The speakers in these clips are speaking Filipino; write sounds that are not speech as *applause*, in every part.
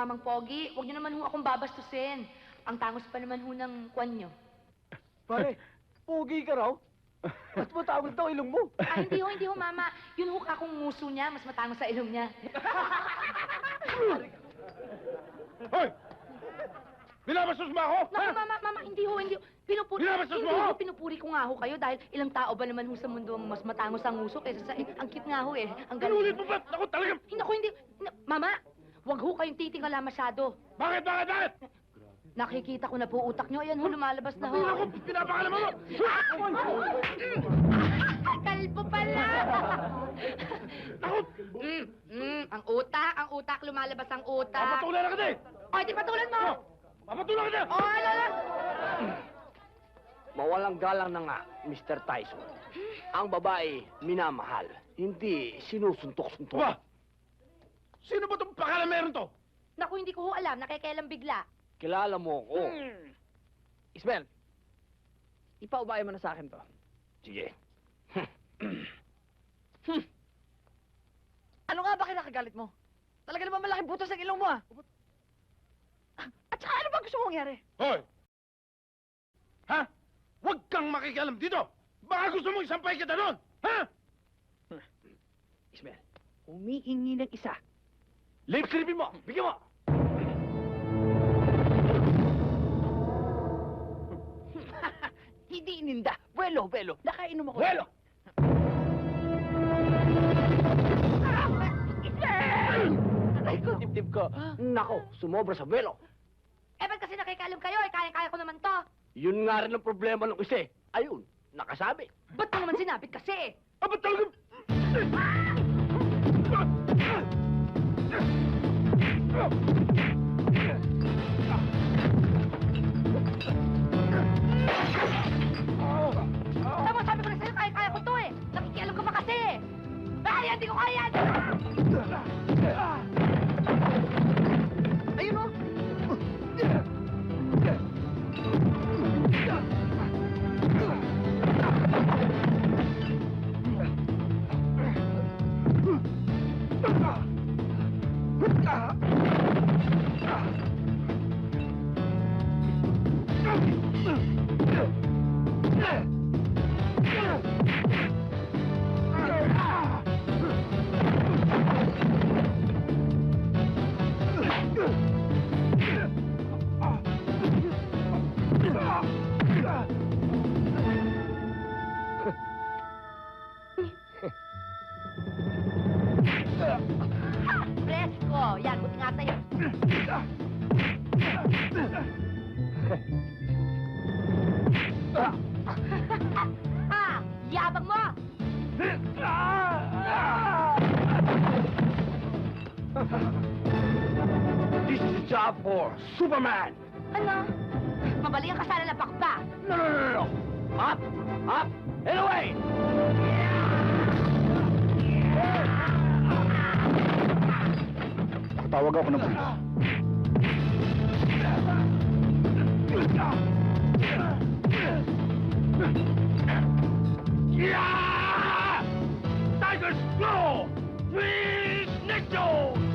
Mamang Pogi, huwag niyo naman ho akong babastusin. Ang tangos pa naman ho ng kwan niyo. *laughs* Pare, pogi ka raw. Mas matawag daw ilong mo. Ah, hindi ho, hindi ho, Mama. Yun ho kakong nguso niya, mas matangos sa ilong niya. *laughs* Hoy! Binabastos mo ako? Naku? Mama, Mama, hindi ho, hindi ho. Pinupuri, Binabastos hindi mo ho, ako? pinupuri ko nga ho kayo dahil ilang tao ba naman ho sa mundo ang mas matangos ang nguso kaysa sa... Ang cute nga ho eh. Ang galing. mo ba? Ako talaga... Hindi, naku, hindi. na- Mama, huwag ho kayong titingala masyado. Bakit, bakit, bakit? *laughs* Nakikita ko na po utak niyo. Ayan ho, lumalabas na ho. Hindi ako pinapakalaman mo! *laughs* Kalbo pala! *laughs* mm, mm, ang utak, ang utak, lumalabas ang utak. Papatulan na kita eh! O, di patulan mo! Papatulan kita! O, ano, ano? Mawalang galang na nga, Mr. Tyson. Ang babae, minamahal. Hindi sinusuntok-suntok. Ba? Sino ba itong pakala meron to? Naku, hindi ko ho alam. Nakikailang bigla. Kilala mo ko. Ismael, ipaubaya mo na sa akin to. Sige. *clears throat* Ano nga ba kinakagalit mo? Talaga naman malaking butas ang ilong mo ah. At saka ano ba gusto mong mangyari? Hoy! Ha? Huwag kang makikialam dito! Baka gusto mong isampay kita doon! Ha? Ismael, humihingi ng isa. Lip silipin mo! Bigyan mo! Hindi ininda. Buelo, buelo. Nakainom ako. Bueno! Aray ko, dibdib ko. Nako, sumobra sa velo. Eh, ba't kasi nakikailam kayo? Eh, kaya-kaya ko naman to. Yun nga rin ang problema ng isa eh. Ayun, nakasabi. Ba't mo naman sinabit kasi? Aba talaga... Tama, sa'yo, kaya-kaya ko to eh. Nakikialam ka pa kasi eh. Hindi ko kaya yan! Ha! *laughs* Yabang mo! This is a job for Superman! Ano? Mabali ang kasala na pakpa. No, no, no, no! Up! Up! And away! Tawag ako ng pulis. Yeah! Tiger's Claw! With Necto! Yeah!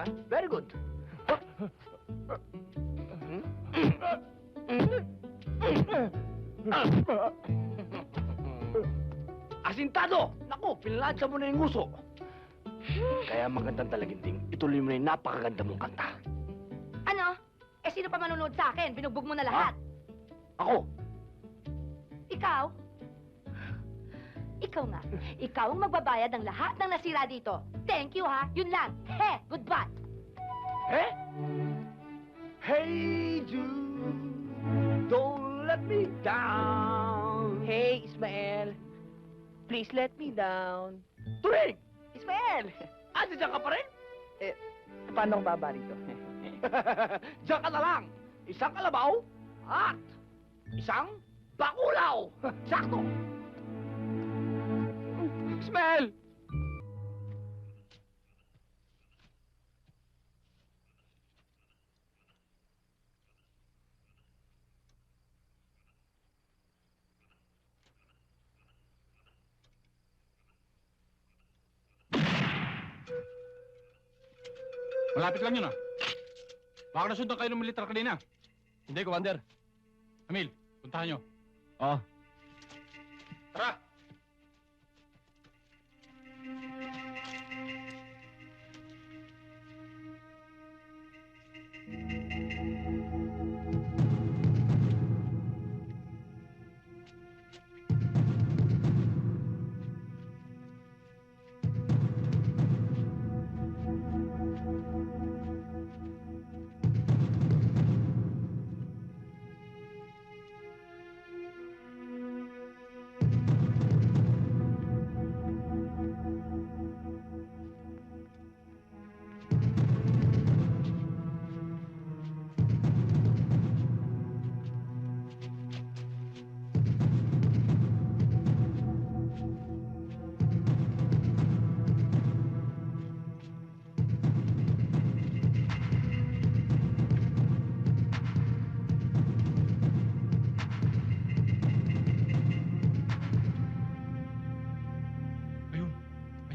Huh? Very good. Asintado! Naku, pinlansa mo na yung nguso. Kaya magandang talaginding, ituloy mo na yung napakaganda mong kanta. Ano? Eh, sino pa manunood sa akin? Binugbog mo na lahat. Ako, Ikaw? Ikaw nga. Ikaw ang magbabayad ng lahat ng nasira dito. Thank you, ha? Yun lang. He, goodbye. eh? Hey, Jude, don't let me down. Hey, Ismael. Please let me down. Turing! Ismael! *laughs* Ate, diyan ka pa rin? Paano ako baba rito? *laughs* diyan ka na lang. Isang kalabaw at isang bakulaw. *laughs* Sakto strong smell. Malapit lang yun ah. Baka nasundan kayo ng militar kanina. Hindi, Commander. Hamil, puntahan nyo. Oo. Oh.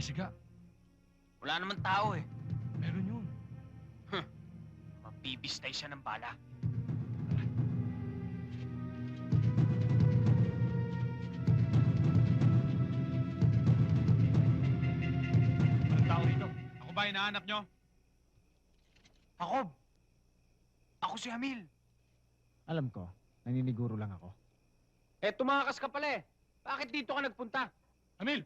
May siga. Wala naman tao eh. Meron yun. Mabibistay siya ng bala. Anong tao rito? Ako ba hinahanap nyo? Jacob! Ako si Hamil. Alam ko, naniniguro lang ako. Eh, tumakas ka pala eh. Bakit dito ka nagpunta? Emil!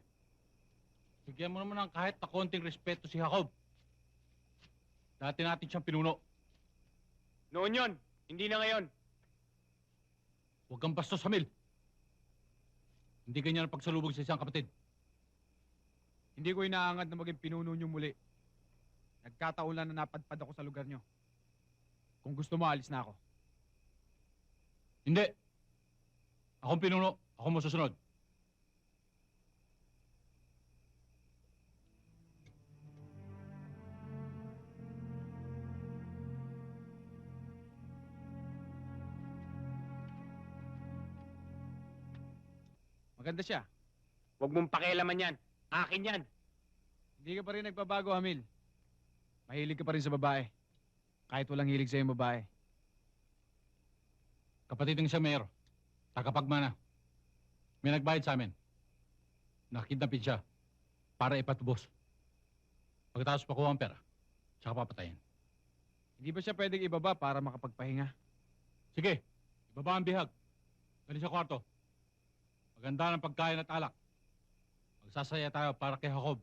Bigyan mo naman ng kahit na konting respeto si Jacob. Dati natin siyang pinuno. Noon yon, hindi na ngayon. Huwag kang bastos, Hamil. Hindi ganyan ang pagsalubog sa isang kapatid. Hindi ko inaangad na maging pinuno niyo muli. Nagkataon lang na napadpad ako sa lugar niyo. Kung gusto mo, alis na ako. Hindi. Akong pinuno. Ako mo susunod. Maganda siya. Huwag mong pakialaman yan. Akin yan. Hindi ka pa rin nagbabago, Hamil. Mahilig ka pa rin sa babae. Kahit walang hilig sa'yo yung babae. Kapatid ng isang mayor. Tagapagmana. May nagbayad sa amin. Nakidnapin siya. Para ipatubos. Pagkatapos pakuha ang pera. Tsaka papatayin. Hindi ba siya pwedeng ibaba para makapagpahinga? Sige. Ibaba ang bihag. Dali sa kwarto. Maganda ng pagkain at alak. Magsasaya tayo para kay Jacob.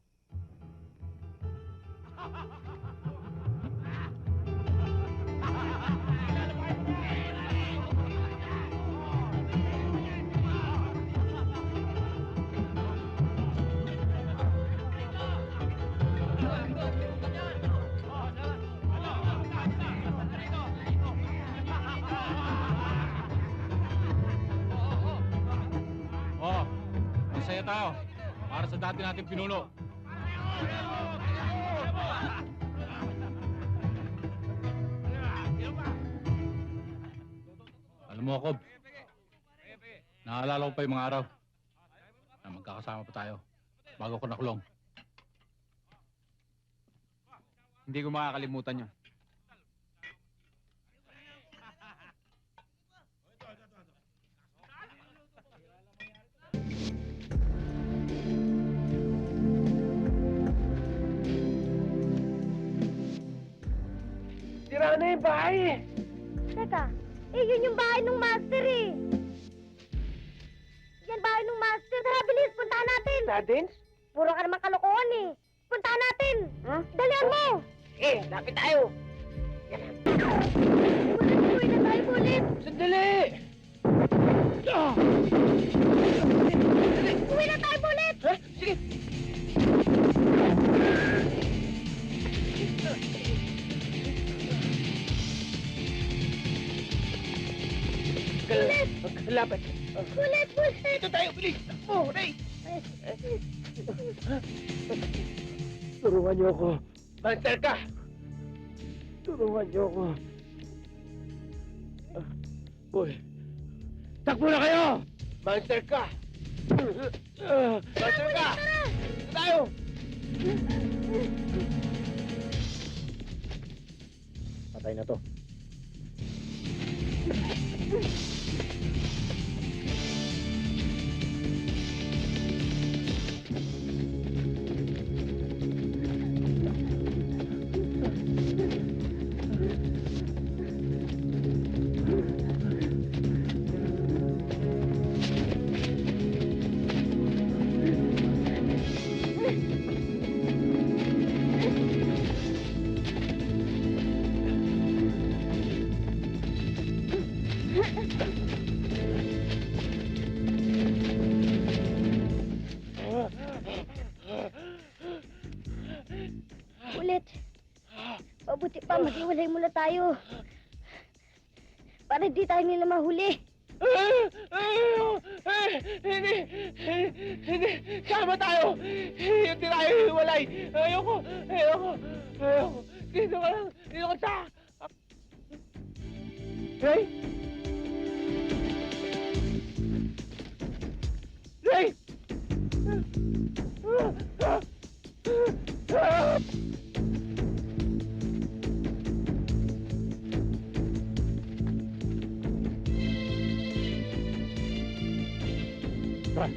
Masaya tayo. Para sa dati nating pinuno. Alam mo, Jacob, naalala ko pa yung mga araw na magkakasama pa tayo bago ko nakulong. Hindi ko makakalimutan yun. Na yung bahay eh. Teka, eh yun yung bahay ng master eh. Yan bahay ng master. Tara, bilis, puntahan natin. Natin? Puro ka naman kalokohan eh. Puntahan natin. Huh? Dalihan mo. Eh, lapit tayo. Bulit, uwi na tayo, bulit. Sandali! Ah! Uwi na tayo, bulit. Ha? Sige! Lapit. Bulit, bulit. Dito tayo, bilis! Oh, Ray! Tulungan niyo ako. Master ka! Tulungan niyo ako. Boy, takbo na kayo! Monster ka! Monster ka! Dito tayo! Patay na to. Mabuti pa, maghiwalay muna tayo. Para di tayo nila mahuli. Hindi! Hindi! Sama tayo! Hindi tayo hiwalay! Ayoko! Ayoko! Ayoko! Dito ka lang! Dito ka sa... Ray! Ray! 来